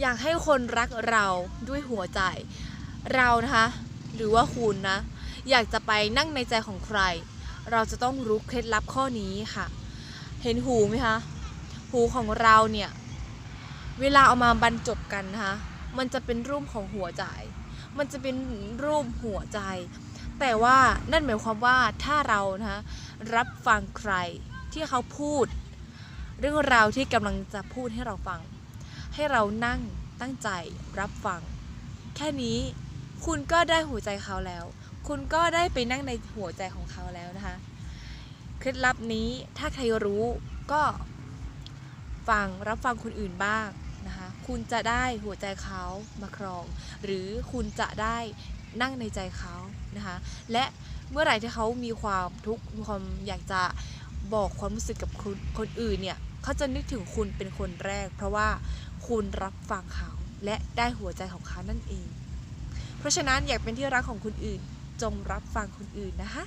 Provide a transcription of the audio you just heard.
อยากให้คนรักเราด้วยหัวใจ เรานะคะ หรือว่าคุณนะ อยากจะไปนั่งในใจของใคร เราจะต้องรู้เคล็ดลับข้อนี้ค่ะ เห็นหูไหมคะหูของเราเนี่ย เวลาเอามาบรรจบกันนะคะมันจะเป็นรูปของหัวใจ มันจะเป็นรูปหัวใจ แต่ว่านั่นหมายความว่าถ้าเรานะคะรับฟังใครที่เขาพูด เรื่องราวที่กำลังจะพูดให้เราฟัง ให้เรานั่งตั้งใจรับฟัง แค่นี้คุณก็ได้หัวใจเขาแล้ว คุณก็ได้ไปนั่งในหัวใจของเขาแล้วนะคะเคล็ดลับนี้ถ้าใครรู้ก็ฟังรับฟังคนอื่นบ้างนะคะคุณจะได้หัวใจเขามาครอง หรือคุณจะได้นั่งในใจเขานะคะและเมื่อไหร่ที่เขามีความทุกข์มีความอยากจะบอกความรู้สึกกับคนคนอื่นเนี่ยเขาจะนึกถึงคุณเป็นคนแรก เพราะว่า คุณรับฟังเขาและได้หัวใจของเขานั่นเอง เพราะฉะนั้นอยากเป็นที่รักของคนอื่น จงรับฟังคนอื่นนะคะ